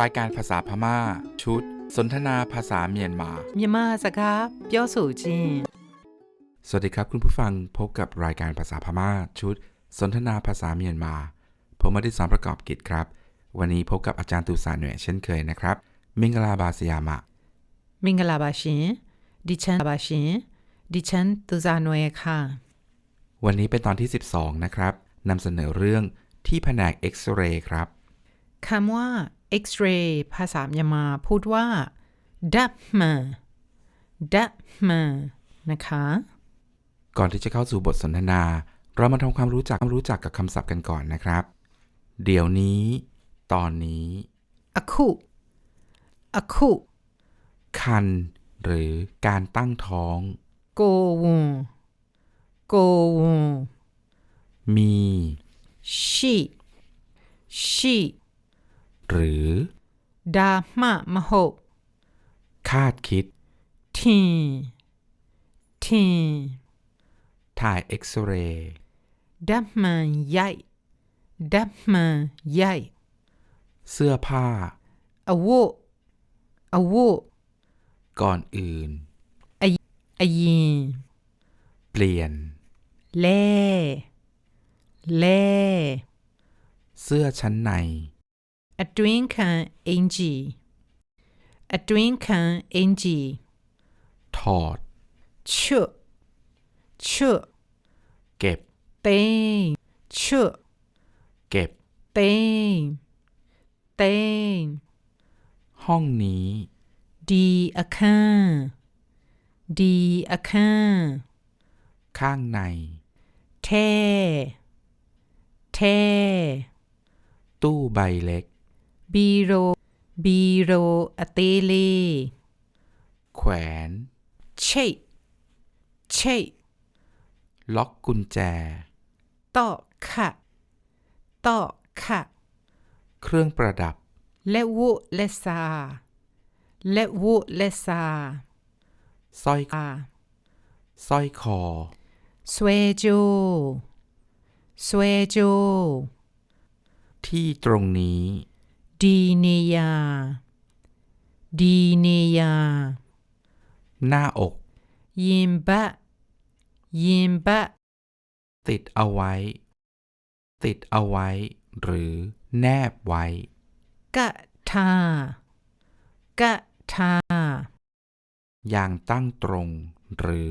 รายการภาษาพม่า ชุด สนทนาภาษาเมียนมา เมียนมาสครับเยอสู่จีสวัสดีครับคุณผู้ฟังพบกับรายการภาษาพม่า ชุด สนทนาภาษาเมียนมา ผมมาดิสอนประกอบกิจครับ วันนี้พบกับอาจารย์ตูสาเหนือเช่นเคยนะครับ มิงกลาบาสยามะ มิงกลาบาชินดิฉันบาชินดิฉันตูซาเหนือค่ะ วันนี้เป็นตอนที่ 12 นะครับนำเสนอเรื่องที่แผนกเอ็กซเรย์ครับคำว่า เอ็กซ์เรย์ภาษายามาพูดว่าดัมาดัมานะคะ ก่อนที่จะเข้าสู่บทสนทนา เรามาทำความรู้จักความรู้จักกับคำศัพท์กันก่อนนะครับ เดี๋ยวนี้ ตอนนี้อะคุอะคุคัน หรือการตั้งท้อง โกวู ดามะมะโหคาดคิด ทีทีถ่ายเอ็กซเรย์ดัมมันใหญ่ดัมมันใหญ่เสื้อผ้าอาวุอาวุก่อนอื่นออยีเปลี่ยน เล่ เล่ เสื้อชั้นใน a drinker ng a drinker ng ถอดชุชุเก็บเป้ชุเก็บเป้เต้งห้องนี้ ดีอะค่าดีอะค่าข้างใน เท่ เท่ ตู้ใบเล็ก บีโร บีโรอเตเลแขวน เชเชล็อกกุญแจตอกค่ะตอกค่ะ เครื่องประดับ และวุเลซา และวุเลซาสร้อยคอสร้อยคอสเวโจสเวโจที่ตรงนี้ ดีเนีย ดีเนีย หน้าอก ยิมบะ ยิมบะ ติดเอาไว้ ติดเอาไว้ หรือแนบไว้ กะทา กะทา อย่างตั้งตรง หรือ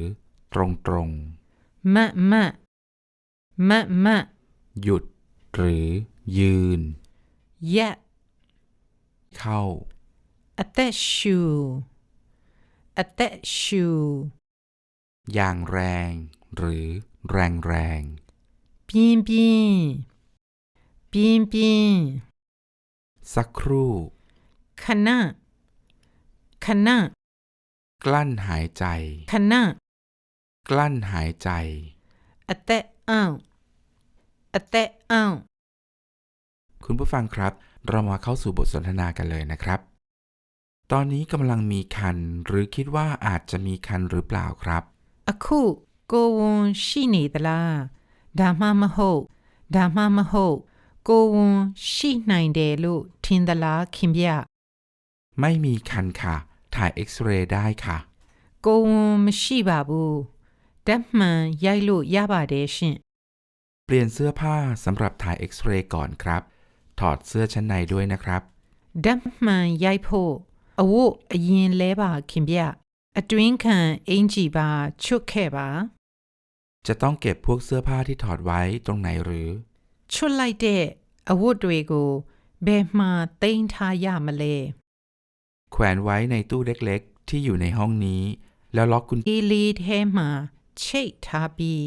ตรงตรงมะมะ มะมะ หยุด หรือยืน ยะ เข้า attach you attach you อย่างแรง หรือแรงแรงปีนปีนปีนปีนสักครู่ขณะขณะกลั้นหายใจขณะกลั้นหายใจอะเตอ้าวอะเตอ้าวคุณผู้ฟังครับ เรามาเข้าสู่บทสนทนากันเลยนะครับ ตอนนี้กำลังมีคัน หรือคิดว่าอาจจะมีคันหรือเปล่าครับ အခုကိုဝန်ရှိနေသလားဒါမှမဟုတ်ဒါမှမဟုတ်ကိုဝန်ရှိနိုင်တယ်လို့ထင်သလားခင်ဗျ ไม่มีคันค่ะ ถ่ายเอ็กซเรย์ได้ค่ะ ကိုဝန်မရှိပါဘူးဓာတ်မှန်ရိုက်လို့ရပါတယ်ရှင် เปลี่ยนเสื้อผ้าสำหรับถ่ายเอ็กซเรย์ก่อนครับ ถอดเสื้อชั้นในด้วยนะครับ ဓာတ်မှန်ရိုက်ဖို့အဝတ်အရင်လဲပါခင်ဗျအတွင်းခံအင်ဂျီပါချွတ်ခဲ့ပါ จะต้องเก็บพวกเสื้อผ้าที่ถอดไว้ตรงไหนหรือ ချွတ်လိုက်တဲ့အဝတ်တွေကိုဘယ်မှာတိန်းထားရမလဲ แขวนไว้ในตู้เล็กๆ ที่อยู่ในห้องนี้ แล้วล็อกกุญ အေးလေးထဲမှာချိတ်ထားပြီး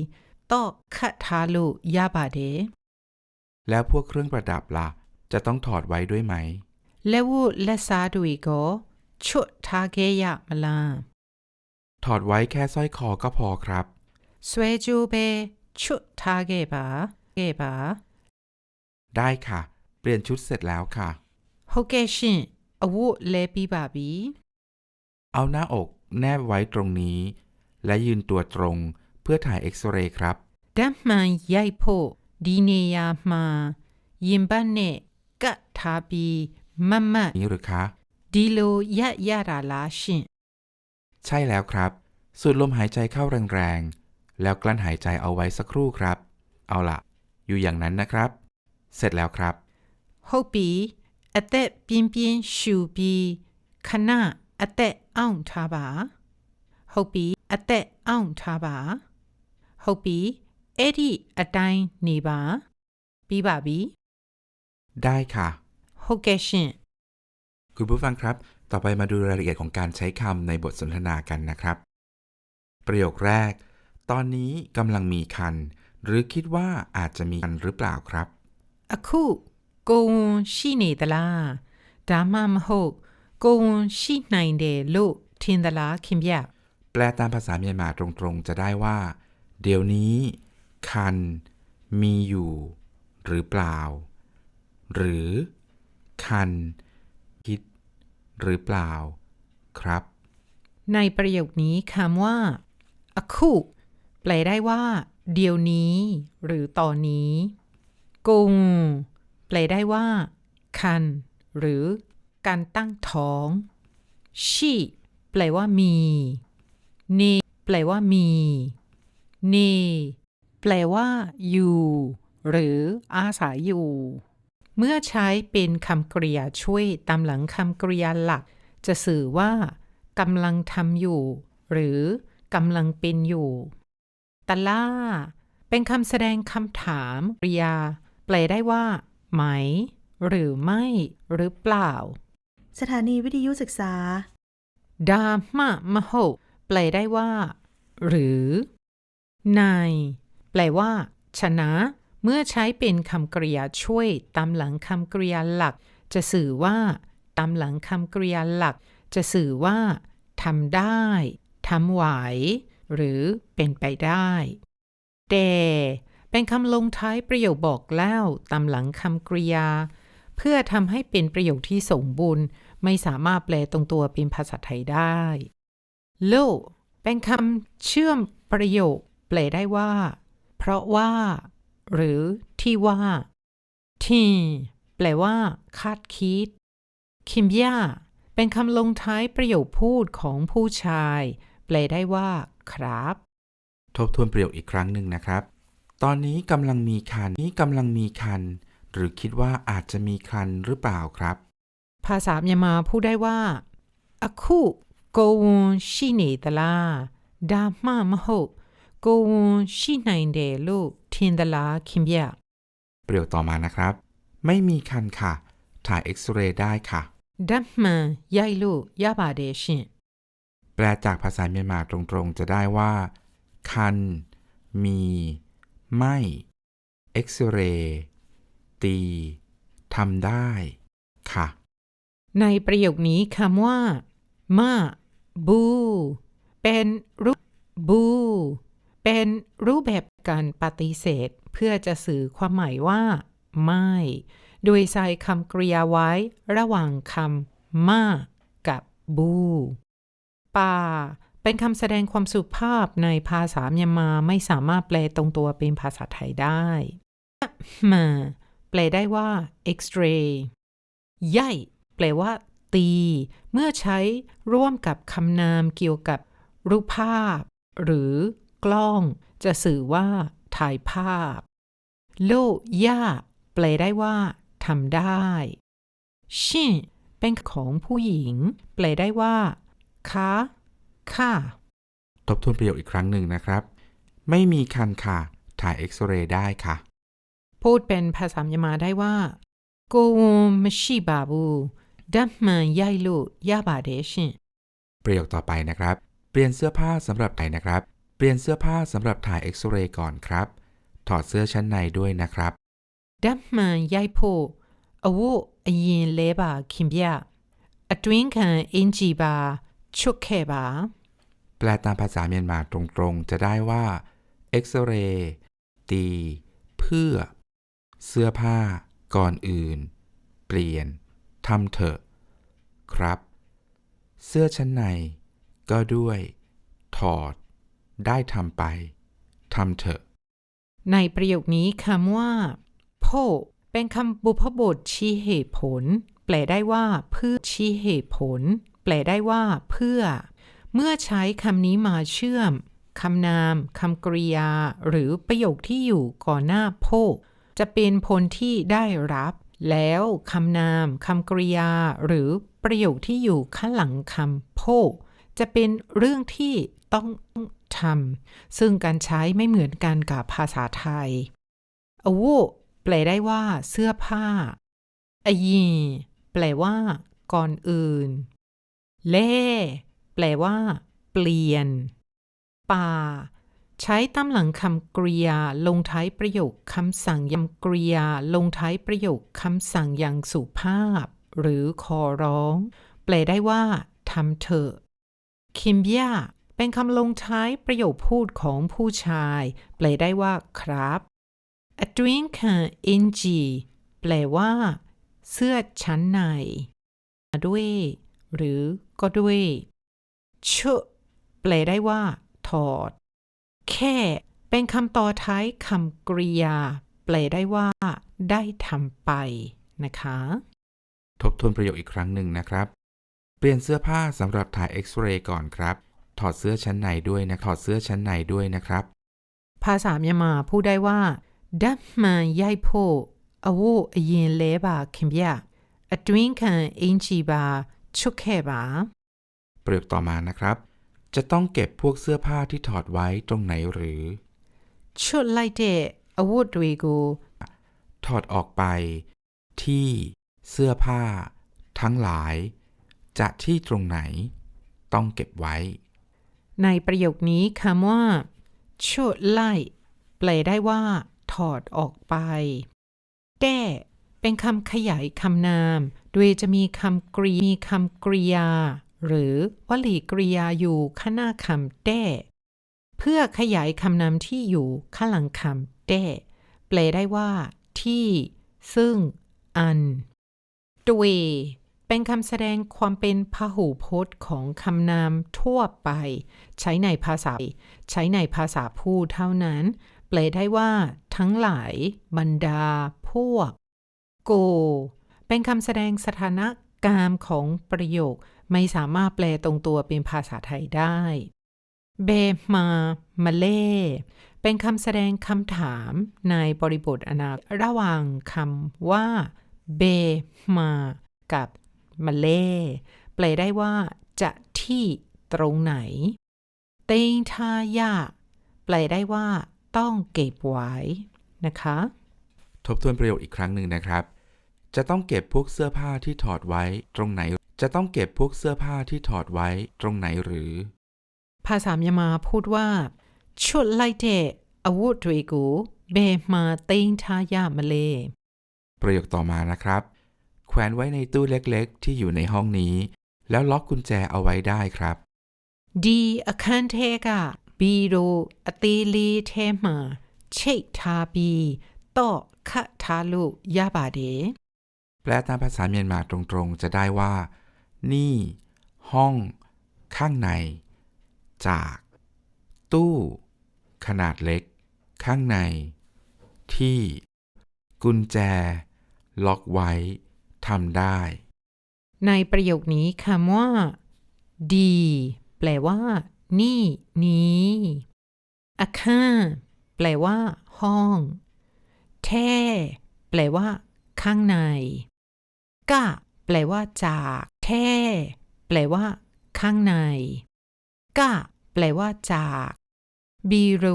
တော့ခတ်ထားလို့ရပါတယ် แล้วพวกเครื่องประดับล่ะ จะต้องถอดไว้ด้วยไหมเลวูและซาดุยโกชุดทาเกยะมาลาถอดไว้แค่สร้อยคอก็พอครับสเวจูเบชุดทาเกบาเกบาได้ค่ะ เปลี่ยนชุดเสร็จแล้วค่ะโฮเกชินอาวุเลปีบาบีเอาหน้าอกแนบไว้ตรงนี้ และยืนตัวตรงเพื่อถ่ายเอ็กซเรย์ครับดัมมาใยญ่โพดีเนยามา ยิมบันเน နဲ့ကတ်ထားပြီး မတ်မတ် นี้หรือคะ ဒီလိုရက်ရတာလားရှင် ใช่แล้วครับ สูดลมหายใจเข้าแรงๆ แล้วกลั้นหายใจเอาไว้สักครู่ครับ เอาล่ะ อยู่อย่างนั้นนะครับ เสร็จแล้วครับ ဟုတ်ပြီအသက်ပြင်းပြင်းရှူပြီးခဏအသက်အောင်ထားပါဟုတ်ပြီအသက်အောင်ထားပါဟုတ်ပြီအဲ့ဒီအတိုင်းနေပါပြီးပါပြီ ได้ค่ะโฮเกชินคุณผู้ฟังครับ ต่อไปมาดูรายละเอียดของการใช้คำในบทสนทนากันนะครับ ประโยคแรก ตอนนี้กำลังมีคัน หรือคิดว่าอาจจะมีคันหรือเปล่าครับอะคูโกชิเนตลาดามามโฮโกชิไนเดโลทินตลาคิมยาแปลตามภาษาเมียนมาตรงๆ จะได้ว่า เดี๋ยวนี้ คัน มีอยู่ หรือเปล่า หรือ คัน คิด หรือเปล่า ครับ ในประโยคนี้คำว่าအခုแปลได้ว่า เดี๋ยวนี้ หรือตอนนี้ กุง แปลได้ว่า คัน หรือ การตั้งท้อง ชีแปลว่ามีเนแปลว่ามีเนแปลว่าอยู่ หรืออาศัยอยู่ เมื่อใช้เป็นคำกริยาช่วยตามหลังคำกริยาหลัก จะสื่อว่ากำลังทำอยู่ หรือกำลังเป็นอยู่ตะล่า เป็นคำแสดงคำถามกริยา แปลได้ว่า ไหม หรือไม่ หรือเปล่า สถานีวิทยุศึกษา ดามะมะโหแปลได้ว่า หรือนายแปลว่า ชนะ เมื่อใช้เป็นคำกริยาช่วยตามหลังคำกริยาหลัก จะสื่อว่าตามหลังคำกริยาหลัก จะสื่อว่าทำได้ทำไหว หรือเป็นไปได้แต่เป็นคำลงท้ายประโยคบอกเล่าตามหลังคำกริยา เพื่อทำให้เป็นประโยคที่สมบูรณ์ ไม่สามารถแปลตรงตัวเป็นภาษาไทยได้โลเป็นคำเชื่อมประโยค แปลได้ว่า เพราะว่า หรือที่ว่า ที่แปลว่า คาดคิด คิมย่าเป็นคำลงท้ายประโยคพูดของผู้ชาย แปลได้ว่า ครับ ทบทวนประโยคอีกครั้งหนึ่งนะครับ ตอนนี้กำลังมีคันนี้กำลังมีคัน หรือคิดว่าอาจจะมีคันหรือเปล่าครับ ภาษาเมียนมาพูดได้ว่าอคุโกวุชินิตลาดามามะโฮ ကိုယ်ဝန်ရှိနိုင်တယ်လို့ထင်သလားခင်ဗျ ประโยคต่อมานะครับ ไม่มีคันค่ะ ถ่ายเอ็กซเรย์ได้ค่ะ ဓာတ်မှန်ရိုက်လို့ရပါတယ်ရှင် แปลจากภาษาเมียนมาตรงๆ จะได้ว่า คัน มี ไม่เอ็กซเรย์ตีทำได้ ค่ะ ในประโยคนี้คำว่ามาบู เป็นรูปบู เป็นรูปแบบการปฏิเสธ เพื่อจะสื่อความหมายว่า ไม่โดยใส่คำกริยาไว้ระหว่างคำมากับบูป่าเป็นคำแสดงความสุภาพในภาษาเมียนมาไม่สามารถแปลตรงตัวเป็นภาษาไทยได้มาแปลได้ว่า X-ray ใหญ่แปลว่า ตี เมื่อใช้ร่วมกับคำนามเกี่ยวกับรูปภาพ หรือ กล้อง จะสื่อว่าถ่ายภาพโลย่าแปลได้ว่าทำได้ชินเป็นของผู้หญิง แปลได้ว่าคะค่ะ ทบทวนประโยคอีกครั้งหนึ่งนะครับ ไม่มีคันค่ะ ถ่ายเอ็กซเรย์ได้ค่ะ พูดเป็นภาษาเมียนมาได้ว่าโกวนมชิบาบูดัมมันย่ายลุยาบาเดชินประโยคต่อไปนะครับ เปลี่ยนเสื้อผ้าสำหรับไหนนะครับ เปลี่ยนเสื้อผ้าสำหรับถ่ายเอ็กซเรย์ก่อนครับ ถอดเสื้อชั้นในด้วยนะครับ ဓာတ်မှန်ရိုက်ဖို့အဝတ်အရင်လဲပါခင်ဗျအတွင်းခံအင်ဂျီပါချွတ်ခဲ့ပါ แปลตามภาษาเมียนมาตรงๆ จะได้ว่าเอ็กซเรย์ตี เพื่อ เสื้อผ้า ก่อนอื่น เปลี่ยนทำเถอะ ครับ เสื้อชั้นใน ก็ด้วย ถอด ได้ทำไปทำเถอะ ในประโยคนี้คำว่าโพเป็นคำบุพบทชี้เหตุผล แปลได้ว่า เพื่อชี้เหตุผล แปลได้ว่า เพื่อ เมื่อใช้คำนี้มาเชื่อมคำนามคำกริยา หรือประโยคที่อยู่ก่อนหน้าโพจะเป็นผลที่ได้รับ แล้วคำนามคำกริยา หรือประโยคที่อยู่ข้างหลังคำโพ จะเป็นเรื่องที่ต้องทำซึ่งการใช้ไม่เหมือนกันกับภาษาไทยอโวแปลได้ว่าเสื้อผ้าอยีแปลว่า ก่อนอื่น เล่ แปลว่า เปลี่ยน ป่า ใช้ตามหลังคำกริยา ลงท้ายประโยคคำสั่งยังกริยา ลงท้ายประโยคคำสั่งอย่างสุภาพ หรือขอร้อง แปลได้ว่าทำเถอะ คิมเบียเป็นคำลงท้ายประโยคพูดของผู้ชาย แปลได้ว่าครับ a drink in g แปลว่า เสื้อชั้นในด้วย หรือก็ด้วยชุแปลได้ว่า ถอด แค่ เป็นคำต่อท้ายคำกริยา แปลได้ว่า ได้ทำไปนะคะ ทบทวนประโยคอีกครั้งหนึ่งนะครับ ปลี่ยนเสื้อผ้าสำหรับถ่ายเอ็กซเรย์ก่อนครับ ถอดเสื้อชั้นในด้วยนะ ถอดเสื้อชั้นในด้วยนะครับ ภาษาเมียนมาพูดได้ว่าดับมันยายโพอโวอเย็นเลบาคิมยาอดวินคันอินจีบาชุกแคบาประโยคต่อมานะครับ จะต้องเก็บพวกเสื้อผ้าที่ถอดไว้ตรงไหนหรือชุดไลเดอโวดวีกูถอดออกไป ที่เสื้อผ้า ทั้งหลาย จะที่ตรงไหน ต้องเก็บไว้ ในประโยคนี้คำว่าชุดไล่แปลได้ว่า ถอดออกไปแต้เป็นคำขยายคำนาม โดยจะมีคำกริมีคำกริยา หรือวลีกริยาอยู่ข้างหน้าคำแต้เพื่อขยายคำนามที่อยู่ข้างหลังคำแต้แปลได้ว่า ที่ ซึ่ง อันดวย เป็นคำแสดงความเป็นพหูพจน์ของคำนามทั่วไป ใช้ในภาษา ใช้ในภาษาพูดเท่านั้น แปลได้ว่า ทั้งหลาย บรรดา พวก โก เป็นคำแสดงสถานะกามของประโยค ไม่สามารถแปลตรงตัวเป็นภาษาไทยได้ เบมามาเล่ เป็นคำแสดงคำถามในบริบทอนาระหว่างคำว่า เบมา กับ มาเล่แปลได้ว่า จะที่ตรงไหน เตงทายาแปลได้ว่า ต้องเก็บไว้นะคะ ทบทวนประโยคอีกครั้งหนึ่งนะครับ จะต้องเก็บพวกเสื้อผ้าที่ถอดไว้ ตรงไหน จะต้องเก็บพวกเสื้อผ้าที่ถอดไว้ ตรงไหนหรือ ภาษาเมียนมาพูดว่าชุดไล่เดอาวุธด้วยกูเบมาเต็งทายามาเลประโยคต่อมานะครับ แขวนไว้ในตู้เล็กๆ ที่อยู่ในห้องนี้ แล้วล็อกกุญแจเอาไว้ได้ครับ ดีอาคันเทกะบีโรอตีลีเทมาเชกทาบีต่อคะทาลุยาบาเดแปลตามภาษาเมียนมาตรงๆ จะได้ว่า นี่ ห้อง ข้างใน จาก ตู้ ขนาดเล็ก ข้างใน ที่ กุญแจ ล็อกไว้ ทำได้ ในประโยคนี้คำว่า ดี แปลว่า นี่ นี้อาคาแปลว่า ห้อง แท่แปลว่า ข้างในกะแปลว่า จากแท่แปลว่า ข้างในกะแปลว่า จากบีโร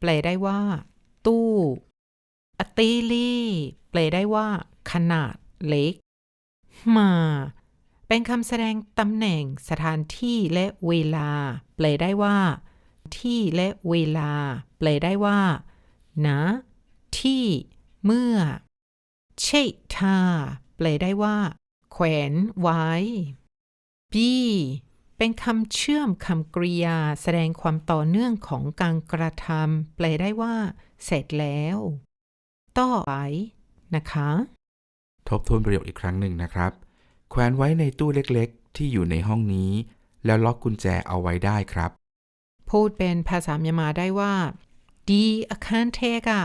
แปลได้ว่า ตู้อตีลีแปลได้ว่า ขนาด เล็กมาเป็นคำแสดงตำแหน่งสถานที่และเวลา แปลได้ว่า ที่และเวลา แปลได้ว่านะที่ เมื่อ เชทาแปลได้ว่า แขวนไว้บีเป็นคำเชื่อมคำกริยา แสดงความต่อเนื่องของการกระทำแปลได้ว่า เสร็จแล้ว ต่อไปนะคะ ทบทวนประโยคอีกครั้งหนึ่งนะครับ แขวนไว้ในตู้เล็กๆ ที่อยู่ในห้องนี้ แล้วล็อกกุญแจเอาไว้ได้ครับ พูดเป็นภาษาเมียนมาได้ว่าดีอคันเทกะ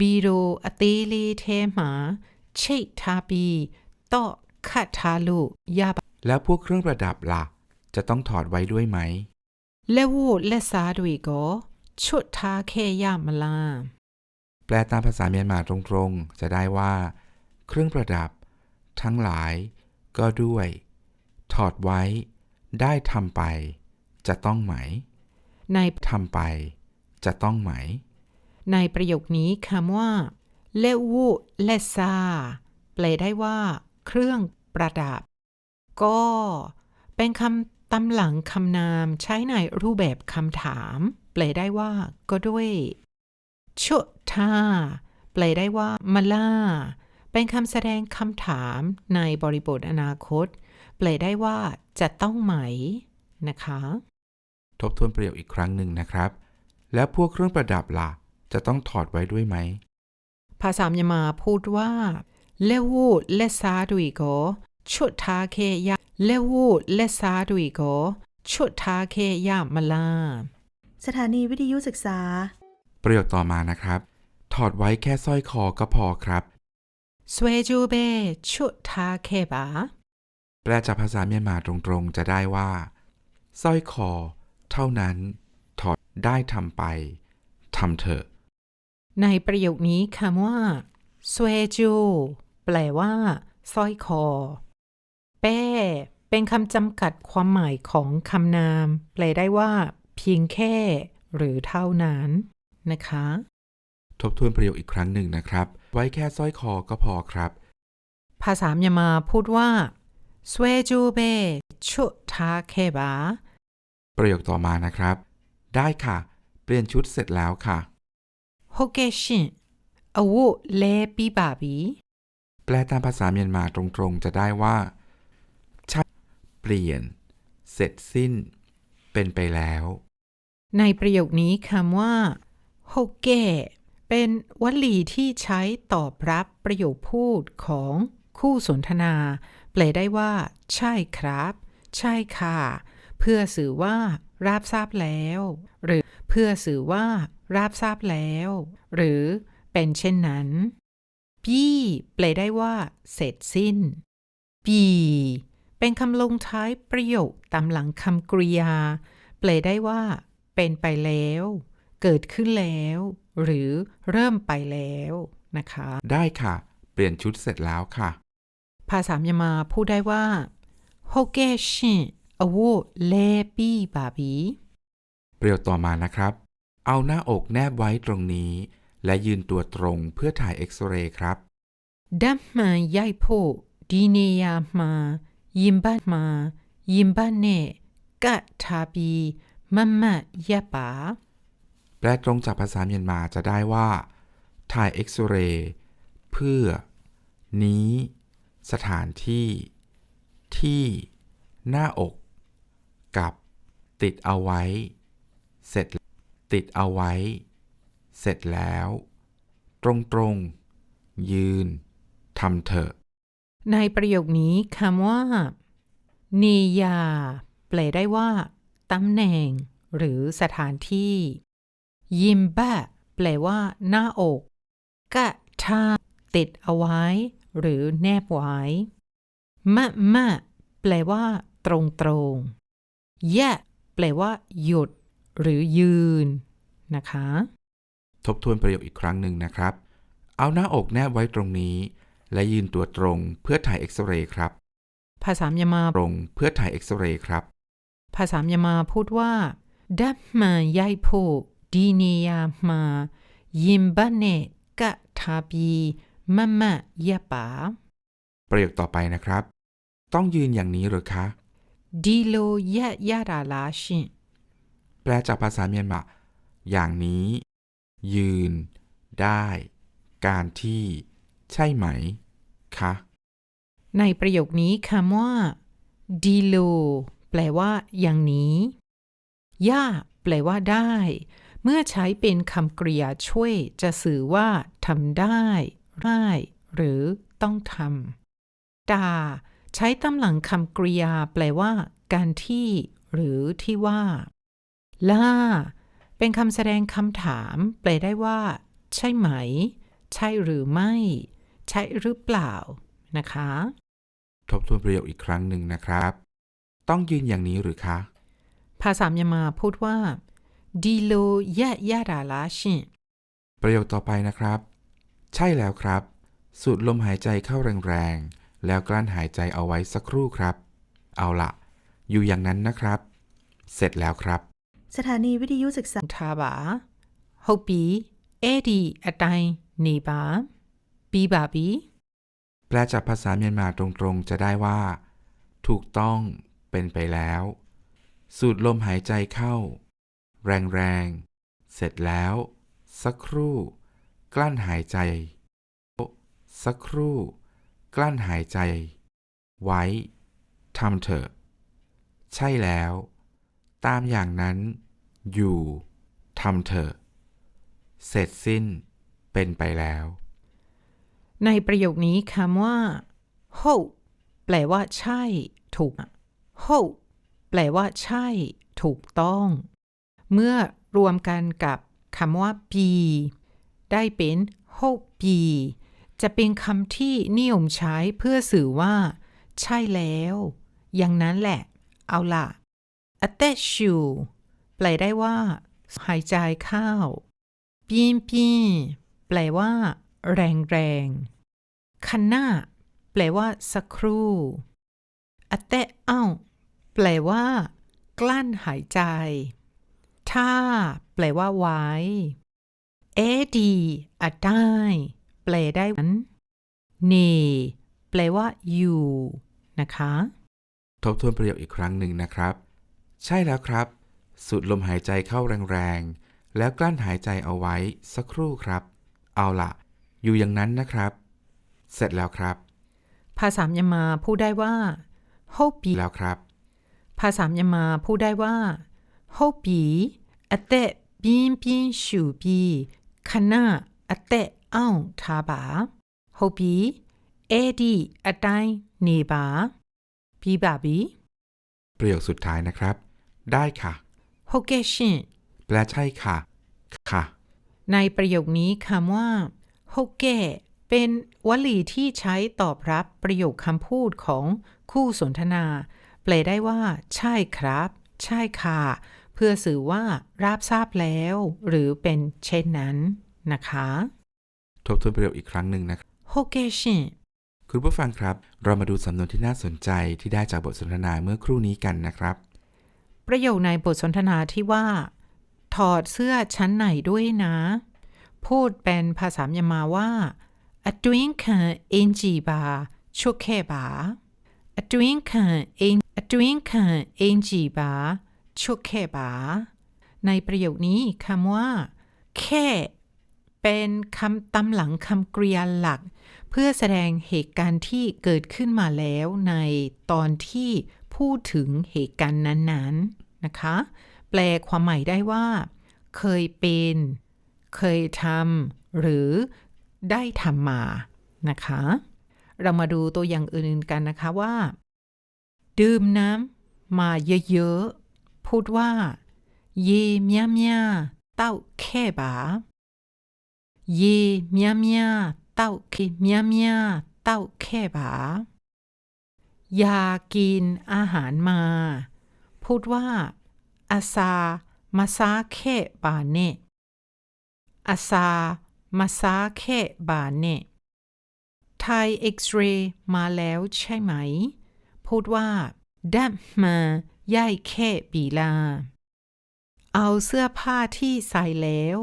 บีโรอตีลีเทหมาเชทาบีตอคาทาลุยาบแล้วพวกเครื่องประดับละ่ะ จะต้องถอดไว้ด้วยไหมเลวูและซาดุยโกชุดทาเคยามลาแปลตามภาษาเมียนมาตรงๆ จะได้ว่า เครื่องประดับ ทั้งหลาย ก็ด้วย ถอดไว้ ได้ทำไป จะต้องไหม ในทำไป จะต้องไหม ในประโยคนี้คำว่าเลวูเลซาแปลได้ว่า เครื่องประดับ ก็ เป็นคำตำหลังคำนามใช้ในรูปแบบคำถาม แปลได้ว่า ก็ด้วยชุทาแปลได้ว่ามาล่า เป็นคำแสดงคำถามในบริบทอนาคตแปลได้ว่าจะต้องไหมนะคะ ทบทวนประโยคอีกครั้งหนึ่งนะครับ แล้วพวกเครื่องประดับล่ะ จะต้องถอดไว้ด้วยไหม ภาษาเมียนมาพูดว่าเลวูและซาดุยโกชุดทาเคยาเลวูและซาดุยโกชุดทาเคยามาลา สถานีวิทยุศึกษา ประโยคต่อมานะครับ ถอดไว้แค่สร้อยคอก็พอครับ สวยจูเบชุดทาเคบาแปลจากภาษาเมียนมาตรงๆ จะได้ว่าสร้อยคอ เท่านั้น ถอดได้ทำไปทำเถอะ ในประโยคนี้คำว่าสวยจูแปลว่าสร้อยคอแป้เป็นคำจำกัดความหมายของคำนาม แปลได้ว่า เพียงแค่ หรือเท่านั้นนะคะ ทบทวนประโยคอีกครั้งหนึ่งนะครับ ไว้แค่สร้อยคอก็พอครับ ภาษาเมียนมาพูดว่าสวยจูเบชุทาเคบาประโยคต่อมานะครับ ได้ค่ะ เปลี่ยนชุดเสร็จแล้วค่ะโฮเกชินอวุเลปีบาบีแปลตามภาษาเมียนมาตรงๆ จะได้ว่าใช่เปลี่ยน เสร็จสิ้น เป็นไปแล้ว ในประโยคนี้คำว่าโฮเก เป็นวลีที่ใช้ตอบรับประโยคพูดของคู่สนทนา แปลได้ว่า ใช่ครับ ใช่ค่ะ เพื่อสื่อว่ารับทราบแล้ว หรือเพื่อสื่อว่ารับทราบแล้ว หรือเป็นเช่นนั้นปี้แปลได้ว่า เสร็จสิ้นปีเป็นคำลงท้ายประโยคตามหลังคำกริยา แปลได้ว่า เป็นไปแล้ว เกิดขึ้นแล้ว หรือเริ่มไปแล้วนะคะ ได้ค่ะ เปลี่ยนชุดเสร็จแล้วค่ะ ภาษาเมียนมาพูดได้ว่าโฮเกชินอวุเลปีบาบีประโยคต่อมานะครับ เอาหน้าอกแนบไว้ตรงนี้ และยืนตัวตรงเพื่อถ่ายเอ็กซเรย์ครับดัมมันยายโพดีเนียมา ยิมบ้านมา ยิมบ้านเนกะทาบีมัมมะยะปา แปลตรงจากภาษาเมียนมาจะได้ว่า ถ่ายเอ็กซเรย์เพื่อ นี้ สถานที่ ที่ หน้าอก กับ ติดเอาไว้ เสร็จ ติดเอาไว้ เสร็จแล้ว ตรงตรงยืนทำเถอะ ในประโยคนี้คำว่านียาแปลได้ว่าตำแหน่ง หรือสถานที่ ยิมบะแปลว่า หน้าอกกะทาติดเอาไว้ หรือแนบไว้มะมะแปลว่า ตรงตรงๆยะแปลว่า หยุด หรือยืน นะคะ ทบทวนประโยคอีกครั้งหนึ่งนะครับ เอาหน้าอกแนบไว้ตรงนี้ และยืนตัวตรงเพื่อถ่ายเอ็กซเรย์ครับ ภาษาเมียนมาตรงเพื่อถ่ายเอ็กซเรย์ครับ ภาษาเมียนมาพูดว่าดับมายายโพ ดีเนียมายิมบันเนกะทาบีมะมะยะปาประโยคต่อไปนะครับ ต้องยืนอย่างนี้เหรือคะดีโลยะยะดาลาชินแปลจากภาษาเมียนมา อย่างนี้ ยืน ได้ การที่ ใช่ไหม คะ ในประโยคนี้คำว่าดีโลแปลว่าอย่างนี้ย่าแปลว่าได้ เมื่อใช้เป็นคำกริยาช่วยจะสื่อว่าทำได้ได้หรือต้องทำดาใช้ตำหลังคำกริยาแปลว่า การที่ หรือที่ว่า ล่า เป็นคำแสดงคำถาม แปลได้ว่า ใช่ไหม ใช่หรือไม่ ใช่หรือเปล่า นะคะ ทบทวนประโยคอีกครั้งหนึ่งนะครับ ต้องยืนอย่างนี้หรือคะ ภาษาเมียนมาพูดว่า ดีโลยะยะดาลาชิน ประโยคต่อไปนะครับ ใช่แล้วครับ สูดลมหายใจเข้าแรงๆ แล้วกลั้นหายใจเอาไว้สักครู่ครับ เอาละอยู่อย่างนั้นนะครับ เสร็จแล้วครับ สถานีวิทยุศึกษา ထားပါဟုတ်ပြီအဲ့ဒီအတိုင်းနေပါပြီးပါပြီ แปลจากภาษาเมียนมาตรงๆ จะได้ว่า ถูกต้องเป็นไปแล้ว สูดลมหายใจเข้า แรงๆ เสร็จแล้ว สักครู่ กลั้นหายใจ สักครู่ กลั้นหายใจ ไว้ทำเถอะ ใช่แล้ว ตามอย่างนั้น อยู่ทำเถอะ เสร็จสิ้น เป็นไปแล้ว ในประโยคนี้คำว่า how แปลว่า ใช่ ถูก how แปลว่า ใช่ ถูกต้อง เมื่อรวมกันกับคำว่าปีได้เป็นဟုတ်ปีจะเป็นคำที่นิยมใช้เพื่อสื่อว่า ใช่แล้ว อย่างนั้นแหละ เอาละ a t e s h u แปลได้ว่า หายใจเข้าปีนปีนแปลว่า แรงแรงคันหน้าแปลว่า สักครู่อเตะเอ้า แปลว่า กลั้นหายใจ ถ้า แปลว่าไว้ เอดีอะได้ แปลได้นั้นเนแปลว่าอยู่ นะคะ ทบทวนประโยคอีกครั้งหนึ่งนะครับ ใช่แล้วครับ สูดลมหายใจเข้าแรงๆ แล้วกลั้นหายใจเอาไว้สักครู่ครับ เอาละอยู่อย่างนั้นนะครับ เสร็จแล้วครับ ภาษาเมียนมาพูดได้ว่าโฮปีแล้วครับ ภาษาเมียนมาพูดได้ว่าโฮปี อเตะบินบินชูปีขณะอเตะอ้าวทาบาโฮปีเอดีอไดเนบาบีบาบีประโยคสุดท้ายนะครับ ได้ค่ะโฮเกชินแปลใช่ค่ะ ค่ะ ในประโยคนี้คำว่าโฮเกเป็นวลีที่ใช้ตอบรับประโยคคำพูดของคู่สนทนา แปลได้ว่า ใช่ครับ ใช่ค่ะ เพื่อสื่อว่าราบทราบแล้ว หรือเป็นเช่นนั้นนะคะทบทวนประโยคอีกครั้งหนึ่งนะครับโฮเกชิคุณผู้ฟังครับ เรามาดูสำนวนที่น่าสนใจที่ได้จากบทสนทนาเมื่อครู่นี้กันนะครับ ประโยคในบทสนทนาที่ว่า ถอดเสื้อชั้นไหนด้วยนะ พูดเป็นภาษาเยมาว่า a drinker in jiba chukeba a drinker in a drinker in jiba ชัวเคบาในประโยคนี้คำว่า แค่ เป็นคำตำหลังคำกริยาหลัก เพื่อแสดงเหตุการณ์ที่เกิดขึ้นมาแล้วในตอนที่พูดถึงเหตุการณ์นั้นๆนะคะ แปลความหมายได้ว่า เคยเป็น เคยทำหรือได้ทำมานะคะ เรามาดูตัวอย่างอื่นกันนะคะว่า ดื่มน้ำมาเยอะ พูดว่า เยเมียเมียเต้าแค่บาเยเมียเมียเต้าเคเมียเมียเต้าแค่บาอยากินอาหารมา พูดว่าอาซามาซาแค่บาเนอาซามาซาแค่บาเนไทยเอ็กซเรย์มาแล้วใช่ไหม พูดว่าดับมา ย่ายแค่ปีลา เอาเสื้อผ้าที่ใส่แล้ว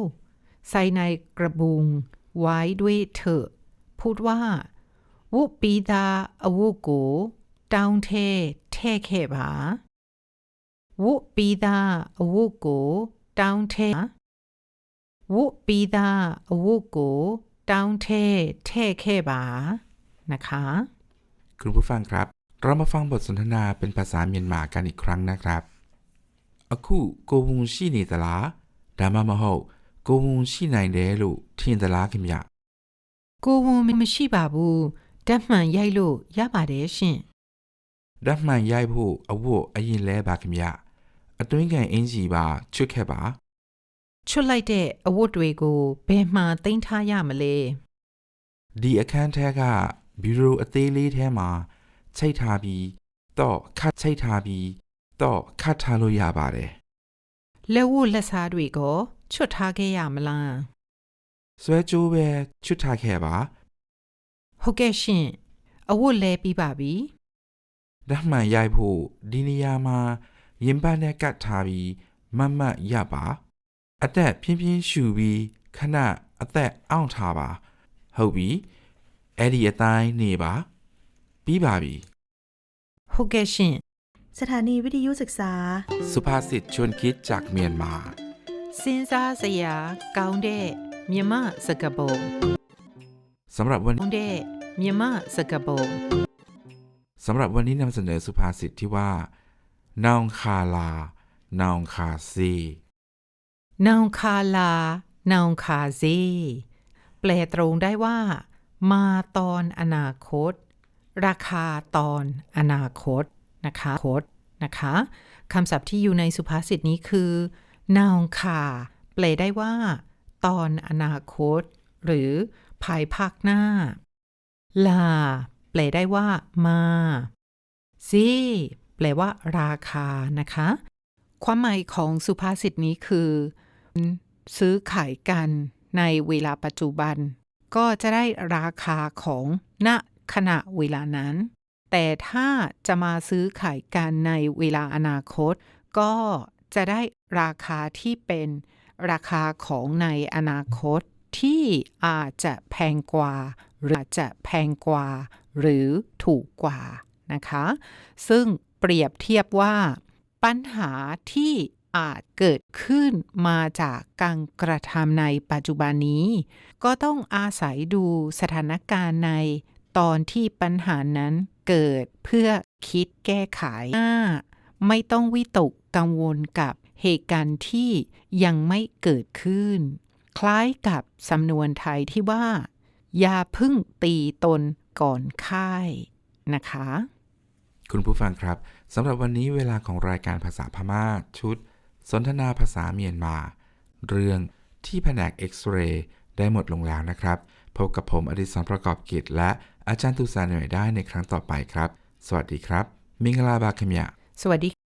ใส่ในกระบุง ไว้ด้วยเถอะ พูดว่า วุปีดาอวุโกดาวเทเทเคบาวุปีดาอวุโกดาวเทวุปีดาอวุโกดาวเทเทเคบานะคะ คุณผู้ฟังครับ เรามาฟังบทสนทนาเป็นภาษาเมียนมากันอีกครั้งนะครับအခုကိုဝန်ရှိနေသလားဒါမှမဟုတ်ကိုဝန်ရှိနိုင်တယ်လို့ထင်သလားခင်ဗျ ကိုဝန်မရှိပါဘူးဓာတ်မှန်ရိုက်လို့ရပါတယ်ရှင် ဓာတ်မှန်ရိုက်ဖို့အဝတ်အရင်လဲပါခင်ဗျအတွင်းကန်အင်ဂျီပါချွတ်ခဲ့ပါ ချွတ်လိုက်တဲ့အဝတ်တွေကိုဘယ်မှတင်ထားရမလဲ ဒီအခန်းထဲကဘီရိုအသေးလေးထဲမှာ ချိတ်ထားပြီးတော့ခတ်ချိတ်ထားပြီးတော့ခတ်ထားလို့ရပါတယ်လက်ဝတ်လက်စားတွေကိုချွတ်ထားခဲ့ရမလားဆွဲကြိုးပဲချွတ်ထားခဲ့ပါဟုတ်ကဲ့ရှင်အဝတ်လဲပြီးပါပြီဓာတ်မှန်ရိုက်ဖို့ဒီနေရာမှာရင်ပတ်နဲ့ကတ်ထားပြီးမတ်မတ်ရပါ အသက်ပြင်းပြင်းရှူပြီးခဏအသက်အောင့်ထားပါ ဟုတ်ပြီအဲ့ဒီအတိုင်းနေပါ ပြီးပါပြီ ဟုတ်ကဲ့ရှင် สถานีวิทยุศึกษา สุภาษิตชวนคิดจากเมียนมา စဉ်းစားစရာကောင်းတဲ့မြမစကပုံ สำหรับวัน ကောင်းတဲ့မြမစကပုံ สำหรับวันนี้นำเสนอสุภาษิตที่ว่า นองคาลา นองคาซี နောင်ခါလာနောင်ခါစီแปลตรงได้ว่า มาตอนอนาคต ราคาตอนอนาคตนะคะคตนะคะคำศัพท์ที่อยู่ในสุภาษิตนี้คือนาองคาแปลได้ว่า ตอนอนาคต หรือภายภาคหน้า ลา แปลได้ว่า มาซีแปลว่า ราคานะคะ ความหมายของสุภาษิตนี้คือ ซื้อขายกันในเวลาปัจจุบัน ก็จะได้ราคาของณ ขณะเวลานั้น แต่ถ้าจะมาซื้อขายกันในเวลาอนาคต ก็จะได้ราคาที่เป็นราคาของในอนาคตที่อาจจะแพงกว่าหรืออาจจะแพงกว่า หรือถูกกว่านะคะ ซึ่งเปรียบเทียบว่า ปัญหาที่อาจเกิดขึ้นมาจากการกระทำในปัจจุบันนี้ ก็ต้องอาศัยดูสถานการณ์ใน ตอนที่ปัญหานั้นเกิดเพื่อคิดแก้ไขาไม่ต้องวิตกกังวลกับเหตุการณ์ที่ยังไม่เกิดขึ้น คล้ายกับสำนวนไทยที่ว่า อย่าพึ่งตีตนก่อนค่ายนะคะ คุณผู้ฟังครับสำหรับวันนี้เวลาของรายการภาษาพม่าชุด สนทนาภาษาเมียนมา เรื่องที่แผนกเอ็กซเรย์ได้หมดลงแล้วนะครับ พบกับผมอดิศรประกอบกิจและ อาจารย์ตุสาหน่อยได้ในครั้งต่อไปครับ สวัสดีครับ มิงลาบาคเมียสวัสดี